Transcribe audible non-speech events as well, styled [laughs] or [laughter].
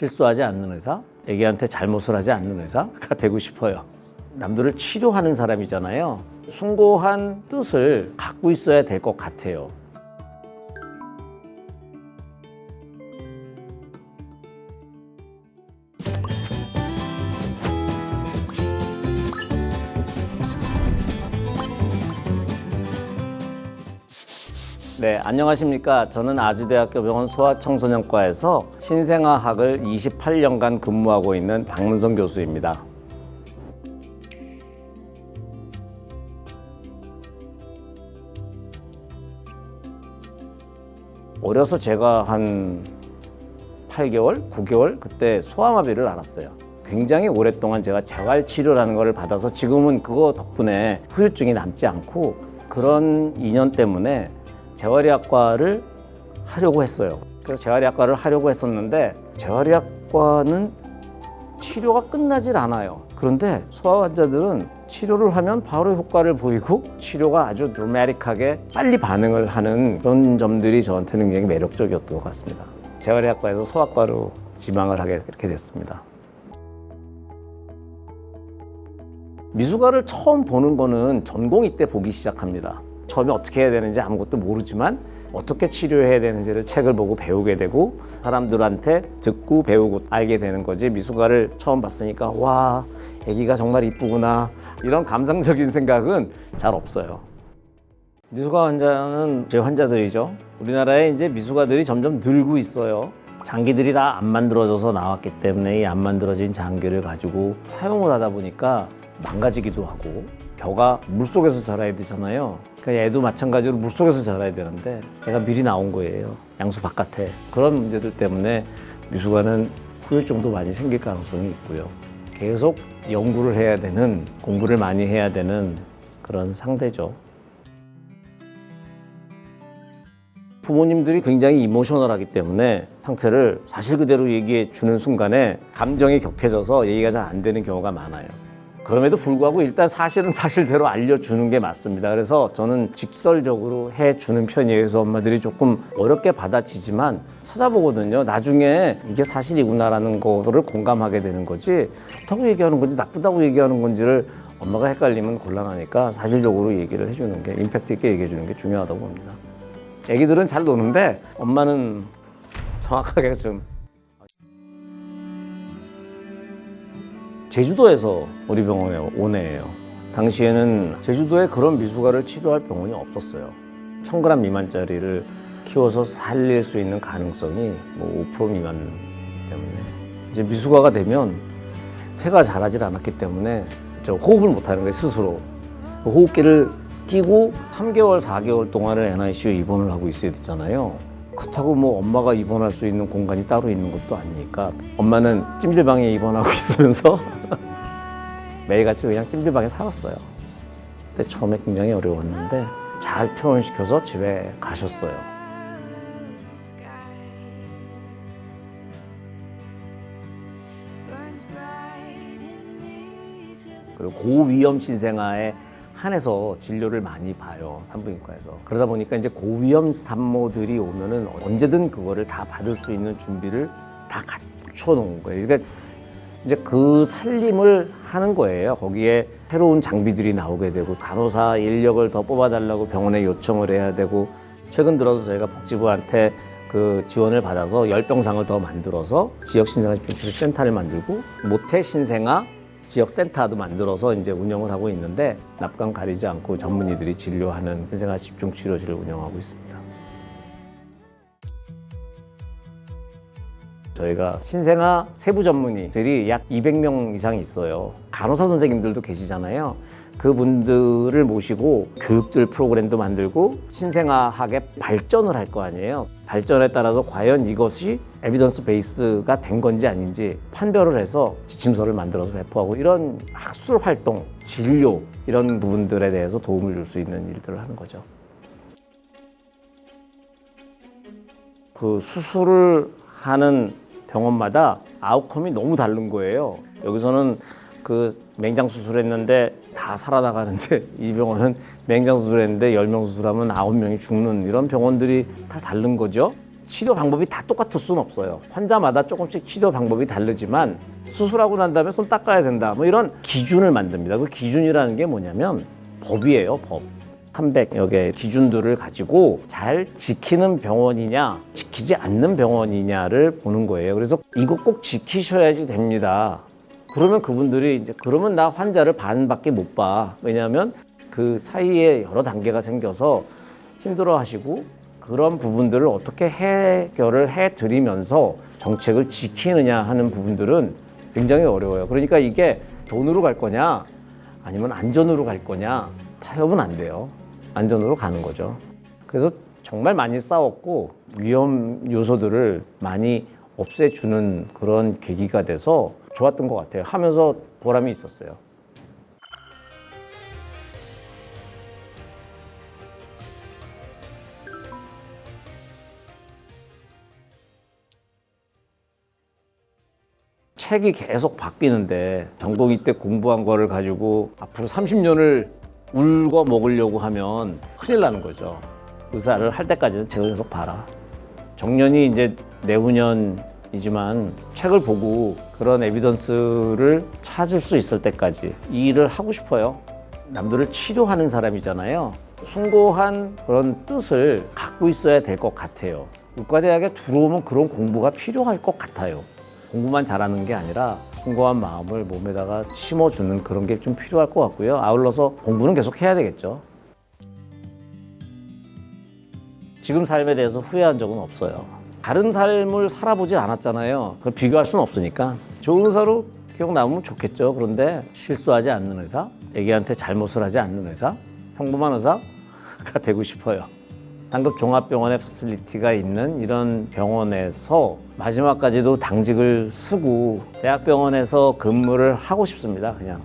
실수하지 않는 의사, 애기한테 잘못을 하지 않는 의사가 되고 싶어요. 남들을 치료하는 사람이잖아요. 숭고한 뜻을 갖고 있어야 될 것 같아요. 네, 안녕하십니까. 저는 아주대학교 병원 소아청소년과에서 신생아학을 28년간 근무하고 있는 박문성 교수입니다. 어려서 제가 한 8개월, 9개월 그때 소아마비를 알았어요. 굉장히 오랫동안 제가 재활 치료라는 것을 받아서 지금은 그거 덕분에 후유증이 남지 않고 그런 인연 때문에 재활의학과를 하려고 했어요. 그래서 재활의학과를 하려고 했었는데 재활의학과는 치료가 끝나질 않아요. 그런데 소아 환자들은 치료를 하면 바로 효과를 보이고 치료가 아주 드라마틱하게 빨리 반응을 하는 그런 점들이 저한테는 굉장히 매력적이었던 것 같습니다. 재활의학과에서 소아과로 지망을 하게 이렇게 됐습니다. 미술가를 처음 보는 거는 전공의 때 보기 시작합니다. 처음에 어떻게 해야 되는지 아무것도 모르지만 어떻게 치료해야 되는지를 책을 보고 배우게 되고 사람들한테 듣고 배우고 알게 되는 거지 미술가를 처음 봤으니까 와 애기가 정말 이쁘구나 이런 감상적인 생각은 잘 없어요. 미술가 환자는 제 환자들이죠. 우리나라에 이제 미술가들이 점점 늘고 있어요. 장기들이 다 안 만들어져서 나왔기 때문에 이 안 만들어진 장기를 가지고 사용을 하다 보니까 망가지기도 하고 벼가 물속에서 자라야 되잖아요. 그러니까 얘도 마찬가지로 물속에서 자라야 되는데 얘가 미리 나온 거예요. 양수 바깥에. 그런 문제들 때문에 미술관은 후유증도 많이 생길 가능성이 있고요. 계속 연구를 해야 되는, 공부를 많이 해야 되는 그런 상대죠. 부모님들이 굉장히 이모셔널하기 때문에 상태를 사실 그대로 얘기해 주는 순간에 감정이 격해져서 얘기가 잘 안 되는 경우가 많아요. 그럼에도 불구하고 일단 사실은 사실대로 알려주는 게 맞습니다. 그래서 저는 직설적으로 해주는 편이에요. 그래서 엄마들이 조금 어렵게 받아치지만 찾아보거든요. 나중에 이게 사실이구나라는 거를 공감하게 되는 거지 좋다고 얘기하는 건지 나쁘다고 얘기하는 건지를 엄마가 헷갈리면 곤란하니까 사실적으로 얘기를 해주는 게 임팩트 있게 얘기해 주는 게 중요하다고 봅니다. 애기들은 잘 노는데 엄마는 정확하게 좀 제주도에서 우리 병원에 온 애예요. 당시에는 제주도에 그런 미숙아를 치료할 병원이 없었어요. 1000g 미만짜리를 키워서 살릴 수 있는 가능성이 뭐 5% 미만 때문에 이제 미숙아가 되면 폐가 자라질 않았기 때문에 저 호흡을 못하는 거예요 스스로 호흡기를 끼고 3개월 4개월 동안을 NICU 입원을 하고 있어야 되잖아요. 그렇다고 뭐 엄마가 입원할 수 있는 공간이 따로 있는 것도 아니니까 엄마는 찜질방에 입원하고 [laughs] 있으면서 매일같이 그냥 찜질방에 살았어요. 근데 처음에 굉장히 어려웠는데 잘 퇴원시켜서 집에 가셨어요. 그리고 고위험 신생아에 한해서 진료를 많이 봐요 산부인과에서 그러다 보니까 이제 고위험 산모들이 오면은 언제든 그거를 다 받을 수 있는 준비를 다 갖춰 놓은 거예요 그러니까 이제 그 살림을 하는 거예요 거기에 새로운 장비들이 나오게 되고 간호사 인력을 더 뽑아달라고 병원에 요청을 해야 되고 최근 들어서 저희가 복지부한테 그 지원을 받아서 열병상을 더 만들어서 지역 신생아 집중 센터를 만들고 모태 신생아 지역 센터도 만들어서 이제 운영을 하고 있는데 납관 가리지 않고 전문의들이 진료하는 신생아 집중 치료실을 운영하고 있습니다. 저희가 신생아 세부 전문의들이 약 200명 이상 있어요. 간호사 선생님들도 계시잖아요. 그분들을 모시고 교육들 프로그램도 만들고 신생아학의 발전을 할 거 아니에요. 발전에 따라서 과연 이것이 에비던스 베이스가 된 건지 아닌지 판별을 해서 지침서를 만들어서 배포하고 이런 학술 활동, 진료 이런 부분들에 대해서 도움을 줄 수 있는 일들을 하는 거죠. 그 수술을 하는 병원마다 아웃컴이 너무 다른 거예요. 여기서는 그 맹장 수술했는데 다 살아나가는데 [laughs] 이 병원은 맹장 수술했는데 10명 수술하면 9명이 죽는 이런 병원들이 다 다른 거죠. 치료 방법이 다 똑같을 수는 없어요. 환자마다 조금씩 치료 방법이 다르지만 수술하고 난 다음에 손 닦아야 된다. 뭐 이런 기준을 만듭니다. 그 기준이라는 게 뭐냐면 법이에요, 법. 300여 개의 기준들을 가지고 잘 지키는 병원이냐, 지키지 않는 병원이냐를 보는 거예요. 그래서 이거 꼭 지키셔야지 됩니다. 그러면 그분들이 이제 그러면 나 환자를 반밖에 못 봐. 왜냐하면 그 사이에 여러 단계가 생겨서 힘들어 하시고 그런 부분들을 어떻게 해결을 해 드리면서 정책을 지키느냐 하는 부분들은 굉장히 어려워요. 그러니까 이게 돈으로 갈 거냐 아니면 안전으로 갈 거냐 타협은 안 돼요. 안전으로 가는 거죠. 그래서 정말 많이 싸웠고 위험 요소들을 많이 없애주는 그런 계기가 돼서 좋았던 것 같아요. 하면서 보람이 있었어요. 책이 계속 바뀌는데 전공의 때 공부한 거를 가지고 앞으로 30년을 울고 먹으려고 하면 큰일 나는 거죠. 의사를 할 때까지는 책을 계속 봐라. 정년이 이제 내후년이지만 책을 보고 그런 에비던스를 찾을 수 있을 때까지 이 일을 하고 싶어요. 남들을 치료하는 사람이잖아요. 숭고한 그런 뜻을 갖고 있어야 될 것 같아요. 의과대학에 들어오면 그런 공부가 필요할 것 같아요. 공부만 잘하는 게 아니라 숭고한 마음을 몸에다가 심어주는 그런 게 좀 필요할 것 같고요. 아울러서 공부는 계속 해야 되겠죠. 지금 삶에 대해서 후회한 적은 없어요. 다른 삶을 살아보질 않았잖아요. 그걸 비교할 수는 없으니까. 좋은 의사로 기억 남으면 좋겠죠. 그런데 실수하지 않는 의사, 애기한테 잘못을 하지 않는 의사, 평범한 의사가 되고 싶어요. 당급 종합병원의 퍼슬리티가 있는 이런 병원에서 마지막까지도 당직을 쓰고 대학병원에서 근무를 하고 싶습니다. 그냥